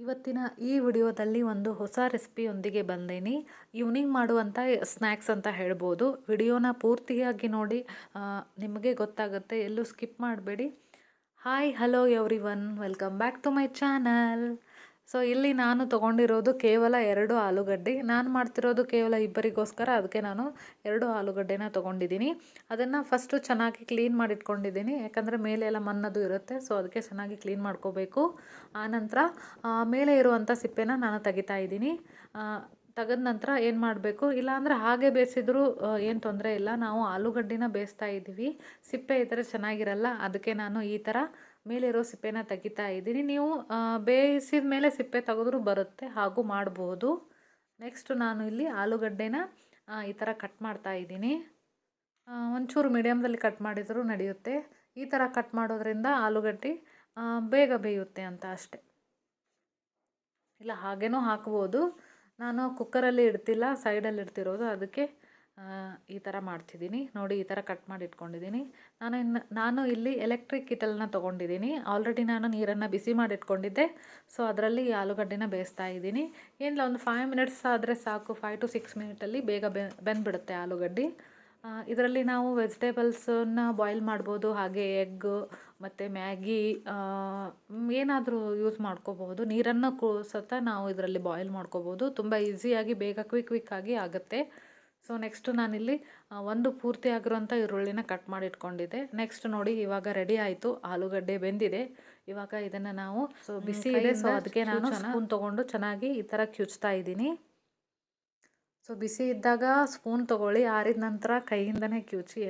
ಇವತ್ತಿನ ಈ ವಿಡಿಯೋದಲ್ಲಿ ಒಂದು ಹೊಸ ರೆಸಿಪಿಯೊಂದಿಗೆ ಬಂದೇನಿ. ಈವ್ನಿಂಗ್ ಮಾಡುವಂಥ ಸ್ನ್ಯಾಕ್ಸ್ ಅಂತ ಹೇಳ್ಬೋದು. ವಿಡಿಯೋನ ಪೂರ್ತಿಯಾಗಿ ನೋಡಿ ನಿಮಗೆ ಗೊತ್ತಾಗುತ್ತೆ, ಎಲ್ಲೂ ಸ್ಕಿಪ್ ಮಾಡಬೇಡಿ. Hi hello everyone welcome back to my channel so ಇಲ್ಲಿ ನಾನು ತೊಗೊಂಡಿರೋದು ಕೇವಲ ಎರಡು ಆಲೂಗಡ್ಡೆ. ನಾನು ಮಾಡ್ತಿರೋದು ಕೇವಲ ಇಬ್ಬರಿಗೋಸ್ಕರ, ಅದಕ್ಕೆ ನಾನು ಎರಡು ಆಲೂಗಡ್ಡೆನ ತೊಗೊಂಡಿದ್ದೀನಿ. ಅದನ್ನು ಫಸ್ಟು ಚೆನ್ನಾಗಿ ಕ್ಲೀನ್ ಮಾಡಿಟ್ಕೊಂಡಿದ್ದೀನಿ. ಯಾಕಂದರೆ ಮೇಲೆ ಎಲ್ಲ ಮಣ್ಣದು ಇರುತ್ತೆ ಸೊ ಅದಕ್ಕೆ ಚೆನ್ನಾಗಿ ಕ್ಲೀನ್ ಮಾಡ್ಕೋಬೇಕು. ಆನಂತರ ಮೇಲೆ ಇರುವಂಥ ಸಿಪ್ಪೆನ ನಾನು ತೆಗಿತಾ ಇದ್ದೀನಿ. ತೆಗೆದ ನಂತರ ಏನು ಮಾಡಬೇಕು? ಇಲ್ಲಾಂದರೆ ಹಾಗೆ ಬೇಯಿಸಿದ್ರೂ ಏನು ತೊಂದರೆ ಇಲ್ಲ. ನಾವು ಆಲೂಗಡ್ಡಿನ ಬೇಯಿಸ್ತಾ ಇದ್ದೀವಿ. ಸಿಪ್ಪೆ ಇದ್ದರೆ ಚೆನ್ನಾಗಿರಲ್ಲ, ಅದಕ್ಕೆ ನಾನು ಈ ಥರ ಮೇಲಿರೋ ಸಿಪ್ಪೆನ ತೆಗಿತಾ ಇದ್ದೀನಿ. ನೀವು ಬೇಯಿಸಿದ ಮೇಲೆ ಸಿಪ್ಪೆ ತೆಗೆದ್ರೂ ಬರುತ್ತೆ, ಹಾಗೂ ಮಾಡ್ಬೋದು. ನೆಕ್ಸ್ಟ್ ನಾನು ಇಲ್ಲಿ ಆಲೂಗಡ್ಡೆನ ಈ ಥರ ಕಟ್ ಮಾಡ್ತಾ ಇದ್ದೀನಿ. ಒಂಚೂರು ಮೀಡಿಯಮ್ದಲ್ಲಿ ಕಟ್ ಮಾಡಿದರೂ ನಡೆಯುತ್ತೆ. ಈ ಥರ ಕಟ್ ಮಾಡೋದ್ರಿಂದ ಆಲೂಗಡ್ಡೆ ಬೇಗ ಬೇಯುತ್ತೆ ಅಂತ ಅಷ್ಟೆ. ಇಲ್ಲ, ಹಾಗೇನೂ ಹಾಕ್ಬೋದು. ನಾನು ಕುಕ್ಕರಲ್ಲಿ ಇಡ್ತಿಲ್ಲ ಸೈಡಲ್ಲಿ ಇಡ್ತಿರೋದು, ಅದಕ್ಕೆ ಈ ಥರ ಮಾಡ್ತಿದ್ದೀನಿ. ನೋಡಿ, ಈ ಥರ ಕಟ್ ಮಾಡಿ ಇಟ್ಕೊಂಡಿದ್ದೀನಿ. ನಾನು ಇನ್ನು, ನಾನು ಇಲ್ಲಿ ಎಲೆಕ್ಟ್ರಿಕ್ ಕಿಟಲ್ನ ತೊಗೊಂಡಿದ್ದೀನಿ. ಆಲ್ರೆಡಿ ನಾನು ನೀರನ್ನು ಬಿಸಿ ಮಾಡಿ ಇಟ್ಕೊಂಡಿದ್ದೆ. ಸೊ ಅದರಲ್ಲಿ ಆಲೂಗಡ್ಡೆನ ಬೇಯಿಸ್ತಾ ಇದ್ದೀನಿ. ಏನಿಲ್ಲ, ಒಂದು ಫೈವ್ ಮಿನಿಟ್ಸ್ ಆದರೆ ಸಾಕು. ಫೈವ್ ಟು ಸಿಕ್ಸ್ ಮಿನಿಟಲ್ಲಿ ಬೇಗ ಬೆಂದ್ಬಿಡುತ್ತೆ ಆಲೂಗಡ್ಡೆ. ಇದರಲ್ಲಿ ನಾವು ವೆಜಿಟೇಬಲ್ಸನ್ನ ಬಾಯ್ಲ್ ಮಾಡ್ಬೋದು. ಹಾಗೆ ಎಗ್ ಮತ್ತು ಮ್ಯಾಗಿ ಏನಾದರೂ ಯೂಸ್ ಮಾಡ್ಕೋಬಹುದು ನೀರನ್ನು ಕೂ, ಸತ ನಾವು ಇದರಲ್ಲಿ ಬಾಯ್ಲ್ ಮಾಡ್ಕೋಬೋದು. ತುಂಬ ಈಸಿಯಾಗಿ ಬೇಗ ಕ್ವಿಕ್ ಕ್ವಿಕ್ಕಾಗಿ ಆಗುತ್ತೆ. ಸೊ ನೆಕ್ಸ್ಟು ನಾನಿಲ್ಲಿ ಒಂದು ಪೂರ್ತಿ ಆಗಿರುವಂಥ ಈರುಳ್ಳಿನ ಕಟ್ ಮಾಡಿ ಇಟ್ಕೊಂಡಿದ್ದೆ ನೆಕ್ಸ್ಟ್ ನೋಡಿ ಇವಾಗ ರೆಡಿ ಆಯಿತು. ಆಲೂಗಡ್ಡೆ ಬೆಂದಿದೆ. ಇವಾಗ ಇದನ್ನು ನಾವು ಸೊ ಬಿಸಿ ಇದೆ. ಸೊ ಅದಕ್ಕೆ ನಾನು ಸ್ಪೂನ್ ತೊಗೊಂಡು ಚೆನ್ನಾಗಿ ಈ ಥರ ಕ್ಯುಚ್ತಾ ಇದ್ದೀನಿ. ಸೊ ಬಿಸಿ ಇದ್ದಾಗ ಸ್ಪೂನ್ ತೊಗೊಳ್ಳಿ. ಆರಿದ ನಂತರ ಕೈಯಿಂದನೇ ಕಿವುಚಿ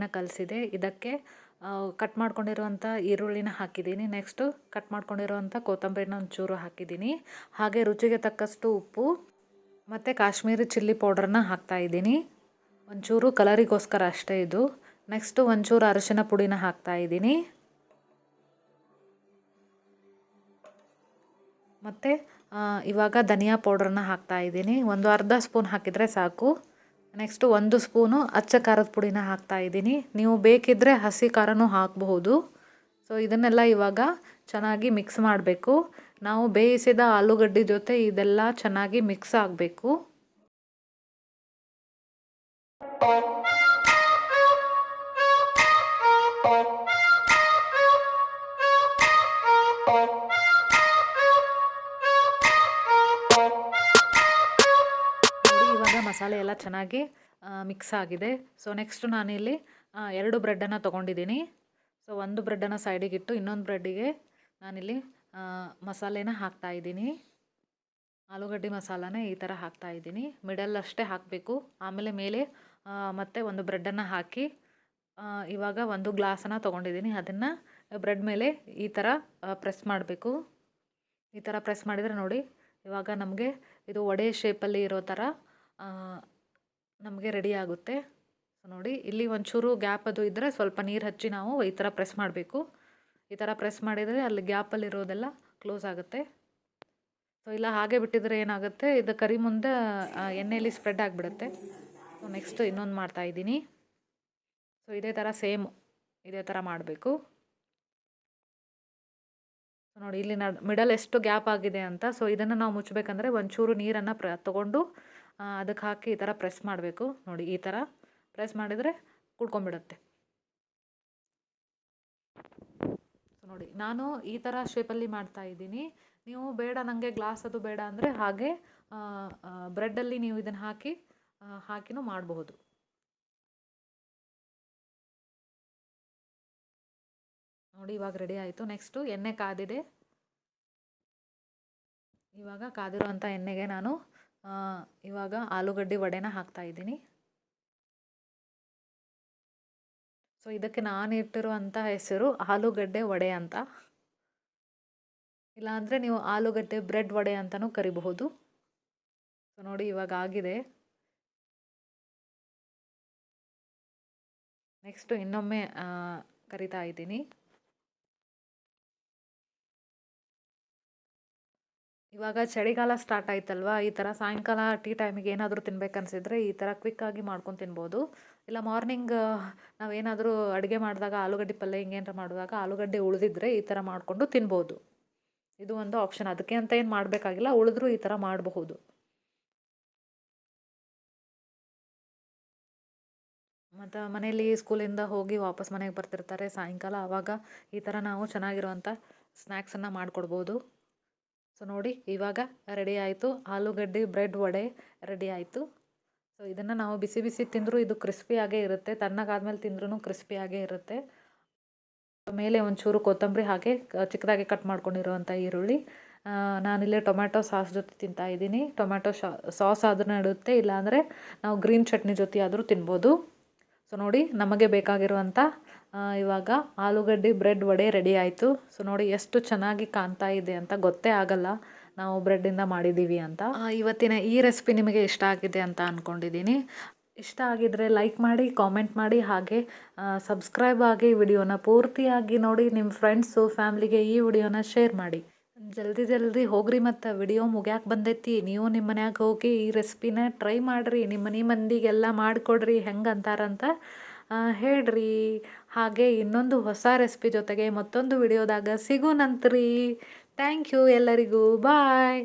ಆಲೂಗಡ್ಡೆನ ಕಲಸಿದೆ. ಇದಕ್ಕೆ ಕಟ್ ಮಾಡ್ಕೊಂಡಿರುವಂಥ ಈರುಳ್ಳಿನ ಹಾಕಿದ್ದೀನಿ. ನೆಕ್ಸ್ಟು ಕಟ್ ಮಾಡ್ಕೊಂಡಿರುವಂಥ ಕೊತ್ತಂಬರಿನ ಒಂಚೂರು ಹಾಕಿದ್ದೀನಿ. ಹಾಗೆ ರುಚಿಗೆ ತಕ್ಕಷ್ಟು ಉಪ್ಪು ಮತ್ತು ಕಾಶ್ಮೀರಿ ಚಿಲ್ಲಿ ಪೌಡ್ರನ್ನ ಹಾಕ್ತಾ ಇದ್ದೀನಿ. ಒಂಚೂರು ಕಲರಿಗೋಸ್ಕರ ಅಷ್ಟೇ ಇದು. ನೆಕ್ಸ್ಟು ಒಂಚೂರು ಅರಿಶಿನ ಪುಡಿನ ಹಾಕ್ತಾ ಇದ್ದೀನಿ. ಮತ್ತು ಇವಾಗ ಧನಿಯಾ ಪೌಡ್ರನ್ನ ಹಾಕ್ತಾ ಇದ್ದೀನಿ. ಒಂದು ಅರ್ಧ ಸ್ಪೂನ್ ಹಾಕಿದರೆ ಸಾಕು. ನೆಕ್ಸ್ಟು ಒಂದು ಸ್ಪೂನು ಅಚ್ಚ ಖಾರದ ಪುಡಿನ ಹಾಕ್ತಾ ಇದ್ದೀನಿ. ನೀವು ಬೇಕಿದ್ದರೆ ಹಸಿ ಖಾರನೂ ಹಾಕಬಹುದು. ಸೊ ಇದನ್ನೆಲ್ಲ ಇವಾಗ ಚೆನ್ನಾಗಿ ಮಿಕ್ಸ್ ಮಾಡಬೇಕು. ನಾವು ಬೇಯಿಸಿದ ಆಲೂಗಡ್ಡೆ ಜೊತೆ ಇದೆಲ್ಲ ಚೆನ್ನಾಗಿ ಮಿಕ್ಸ್ ಆಗಬೇಕು. ಮಸಾಲೆ ಎಲ್ಲ ಚೆನ್ನಾಗಿ ಮಿಕ್ಸ್ ಆಗಿದೆ. ಸೊ ನೆಕ್ಸ್ಟ್ ನಾನಿಲ್ಲಿ ಎರಡು ಬ್ರೆಡ್ಡನ್ನು ತೊಗೊಂಡಿದ್ದೀನಿ. ಸೊ ಒಂದು ಬ್ರೆಡ್ಡನ್ನು ಸೈಡಿಗೆ ಇಟ್ಟು ಇನ್ನೊಂದು ಬ್ರೆಡ್ಡಿಗೆ ನಾನಿಲ್ಲಿ ಮಸಾಲೆನ ಹಾಕ್ತಾ ಇದ್ದೀನಿ. ಆಲೂಗಡ್ಡೆ ಮಸಾಲನೇ ಈ ಥರ ಹಾಕ್ತಾ ಇದ್ದೀನಿ. ಮಿಡಲ್ ಅಷ್ಟೇ ಹಾಕಬೇಕು. ಆಮೇಲೆ ಮೇಲೆ ಮತ್ತೆ ಒಂದು ಬ್ರೆಡ್ಡನ್ನು ಹಾಕಿ ಇವಾಗ ಒಂದು ಗ್ಲಾಸನ್ನು ತೊಗೊಂಡಿದ್ದೀನಿ. ಅದನ್ನು ಬ್ರೆಡ್ ಮೇಲೆ ಈ ಥರ ಪ್ರೆಸ್ ಮಾಡಬೇಕು. ಈ ಥರ ಪ್ರೆಸ್ ಮಾಡಿದರೆ ನೋಡಿ, ಇವಾಗ ನಮಗೆ ಇದು ವಡೆ ಶೇಪಲ್ಲಿ ಇರೋ ಥರ ನಮಗೆ ರೆಡಿ ಆಗುತ್ತೆ. ನೋಡಿ, ಇಲ್ಲಿ ಒಂಚೂರು ಗ್ಯಾಪ್ ಅದು ಇದ್ದರೆ ಸ್ವಲ್ಪ ನೀರು ಹಚ್ಚಿ ನಾವು ಈ ಥರ ಪ್ರೆಸ್ ಮಾಡಬೇಕು. ಈ ಥರ ಪ್ರೆಸ್ ಮಾಡಿದರೆ ಅಲ್ಲಿ ಗ್ಯಾಪಲ್ಲಿರೋದೆಲ್ಲ ಕ್ಲೋಸ್ ಆಗುತ್ತೆ. ಸೊ ಇಲ್ಲ ಹಾಗೆ ಬಿಟ್ಟಿದ್ರೆ ಏನಾಗುತ್ತೆ? ಇದು ಕರಿ ಮುಂದೆ ಎಣ್ಣೆಯಲ್ಲಿ ಸ್ಪ್ರೆಡ್ ಆಗಿಬಿಡುತ್ತೆ. ಸೊ ನೆಕ್ಸ್ಟ್ ಇನ್ನೊಂದು ಮಾಡ್ತಾ ಇದ್ದೀನಿ. ಸೊ ಇದೇ ಥರ ಸೇಮ್ ಇದೇ ಥರ ಮಾಡಬೇಕು. ನೋಡಿ, ಇಲ್ಲಿ ಮಿಡಲ್ ಎಷ್ಟು ಗ್ಯಾಪ್ ಆಗಿದೆ ಅಂತ. ಸೊ ಇದನ್ನು ನಾವು ಮುಚ್ಚಬೇಕಂದ್ರೆ ಒಂಚೂರು ನೀರನ್ನು ಪ್ರ ತೊಗೊಂಡು ಅದಕ್ಕೆ ಹಾಕಿ ಈ ಥರ ಪ್ರೆಸ್ ಮಾಡಬೇಕು. ನೋಡಿ, ಈ ಥರ ಪ್ರೆಸ್ ಮಾಡಿದರೆ ಕುಡ್ಕೊಂಬಿಡುತ್ತೆ ನೋಡಿ, ನಾನು ಈ ಥರ ಶೇಪಲ್ಲಿ ಮಾಡ್ತಾ ಇದ್ದೀನಿ. ನೀವು ಬೇಡ, ನನಗೆ ಗ್ಲಾಸ್ ಅದು ಬೇಡ ಅಂದರೆ ಹಾಗೆ ಬ್ರೆಡ್ಡಲ್ಲಿ ನೀವು ಇದನ್ನು ಹಾಕಿ ಹಾಕಿನೂ ಮಾಡಬಹುದು. ನೋಡಿ, ಇವಾಗ ರೆಡಿ ಆಯಿತು. ನೆಕ್ಸ್ಟು ಎಣ್ಣೆ ಕಾದಿದೆ. ಇವಾಗ ಕಾದಿರುವಂಥ ಎಣ್ಣೆಗೆ ನಾನು ಇವಾಗ ಆಲೂಗಡ್ಡೆ ವಡೆನ ಹಾಕ್ತಾ ಇದ್ದೀನಿ. ಸೊ ಇದಕ್ಕೆ ನಾನು ಇಟ್ಟಿರುವಂಥ ಹೆಸರು ಆಲೂಗಡ್ಡೆ ವಡೆ ಅಂತ. ಇಲ್ಲಾಂದರೆ ನೀವು ಆಲೂಗಡ್ಡೆ ಬ್ರೆಡ್ ವಡೆ ಅಂತಲೂ ಕರಿಬಹುದು. ಸೊ ನೋಡಿ ಇವಾಗ ಆಗಿದೆ. ನೆಕ್ಸ್ಟು ಇನ್ನೊಮ್ಮೆ ಕರಿತಾ ಇದ್ದೀನಿ. ಇವಾಗ ಚಳಿಗಾಲ ಸ್ಟಾರ್ಟ್ ಆಯ್ತಲ್ವಾ? ಈ ಥರ ಸಾಯಂಕಾಲ ಟೀ ಟೈಮಿಗೆ ಏನಾದರೂ ತಿನ್ಬೇಕನ್ಸಿದ್ರೆ ಈ ಥರ ಕ್ವಿಕ್ಕಾಗಿ ಮಾಡ್ಕೊಂಡು ತಿನ್ಬೋದು. ಇಲ್ಲ ಮಾರ್ನಿಂಗ್ ನಾವೇನಾದರೂ ಅಡುಗೆ ಮಾಡಿದಾಗ ಆಲೂಗಡ್ಡೆ ಪಲ್ಯ ಹಿಂಗೇನಾರ ಮಾಡುವಾಗ ಆಲೂಗಡ್ಡೆ ಉಳಿದಿದ್ರೆ ಈ ಥರ ಮಾಡಿಕೊಂಡು ತಿನ್ಬೋದು. ಇದು ಒಂದು ಆಪ್ಷನ್ ಅದಕ್ಕೆ ಅಂತ ಏನು ಮಾಡಬೇಕಾಗಿಲ್ಲ, ಉಳಿದ್ರೂ ಈ ಥರ ಮಾಡಬಹುದು. ಮತ್ತು ಮನೇಲಿ ಸ್ಕೂಲಿಂದ ಹೋಗಿ ವಾಪಸ್ ಮನೆಗೆ ಬರ್ತಿರ್ತಾರೆ ಸಾಯಂಕಾಲ. ಆವಾಗ ಈ ಥರ ನಾವು ಚೆನ್ನಾಗಿರುವಂಥ ಸ್ನ್ಯಾಕ್ಸನ್ನು ಮಾಡಿಕೊಡ್ಬೋದು. ಸೊ ನೋಡಿ, ಇವಾಗ ರೆಡಿ ಆಯಿತು. ಆಲೂಗಡ್ಡೆ ಬ್ರೆಡ್ ವಡೆ ರೆಡಿ ಆಯಿತು. ಸೊ ಇದನ್ನು ನಾವು ಬಿಸಿ ಬಿಸಿ ತಿಂದರೂ ಇದು ಕ್ರಿಸ್ಪಿಯಾಗೇ ಇರುತ್ತೆ. ತಣ್ಣಗಾದ್ಮೇಲೆ ತಿಂದ್ರೂ ಕ್ರಿಸ್ಪಿಯಾಗೇ ಇರುತ್ತೆ. ಮೇಲೆ ಒಂಚೂರು ಕೊತ್ತಂಬರಿ ಹಾಗೆ ಚಿಕ್ಕದಾಗಿ ಕಟ್ ಮಾಡ್ಕೊಂಡಿರುವಂಥ ಈರುಳ್ಳಿ. ನಾನಿಲ್ಲೇ ಟೊಮ್ಯಾಟೊ ಸಾಸ್ ಜೊತೆ ತಿಂತಾ ಇದ್ದೀನಿ. ಟೊಮ್ಯಾಟೊ ಸಾಸ್ ಆದ್ರೂ ನಡುತ್ತೆ, ಇಲ್ಲಾಂದರೆ ನಾವು ಗ್ರೀನ್ ಚಟ್ನಿ ಜೊತೆ ಆದರೂ ತಿನ್ಬೋದು. ಸೊ ನೋಡಿ ನಮಗೆ ಬೇಕಾಗಿರುವಂಥ ಇವಾಗ ಆಲೂಗಡ್ಡೆ ಬ್ರೆಡ್ ವಡೆ ರೆಡಿ ಆಯಿತು. ಸೊ ನೋಡಿ ಎಷ್ಟು ಚೆನ್ನಾಗಿ ಕಾಣ್ತಾ ಇದೆ ಅಂತ ಗೊತ್ತೇ ಆಗಲ್ಲ. ನಾವು ಬ್ರೆಡ್ಡಿಂದ ಮಾಡಿದ್ದೀವಿ ಅಂತ. ಇವತ್ತಿನ ಈ ರೆಸಿಪಿ ನಿಮಗೆ ಇಷ್ಟ ಆಗಿದೆ ಅಂತ ಅಂದ್ಕೊಂಡಿದ್ದೀನಿ ಇಷ್ಟ ಆಗಿದ್ದರೆ ಲೈಕ್ ಮಾಡಿ ಕಾಮೆಂಟ್ ಮಾಡಿ, ಹಾಗೆ ಸಬ್ಸ್ಕ್ರೈಬ್ ಆಗಿ ವಿಡಿಯೋನ ಪೂರ್ತಿಯಾಗಿ ನೋಡಿ. ನಿಮ್ಮ ಫ್ರೆಂಡ್ಸು ಫ್ಯಾಮ್ಲಿಗೆ ಈ ವಿಡಿಯೋನ ಶೇರ್ ಮಾಡಿ. ಜಲ್ದಿ ಜಲ್ದಿ ಹೋಗ್ರಿ ಮತ್ತು ವಿಡಿಯೋ ಮುಗ್ಯಾಕೆ ಬಂದೈತಿ. ನೀವು ನಿಮ್ಮ ಮನ್ಯಾಗ ಹೋಗಿ ಈ ರೆಸಿಪಿನ ಟ್ರೈ ಮಾಡಿರಿ. ನಿಮ್ಮ ಮನೆ ಮಂದಿಗೆಲ್ಲ ಮಾಡಿಕೊಡ್ರಿ. ಹೆಂಗೆ ಅಂತಾರಂತ ಅಂತ ಹೇಳ್ರಿ. ಹಾಗೆ ಇನ್ನೊಂದು ಹೊಸ ರೆಸಿಪಿ ಜೊತೆಗೆ ಮತ್ತೊಂದು ವಿಡಿಯೋದಾಗ ಸಿಗೋಣಂತ್ರಿ. ಥ್ಯಾಂಕ್ ಯು ಎಲ್ಲರಿಗೂ. ಬಾಯ್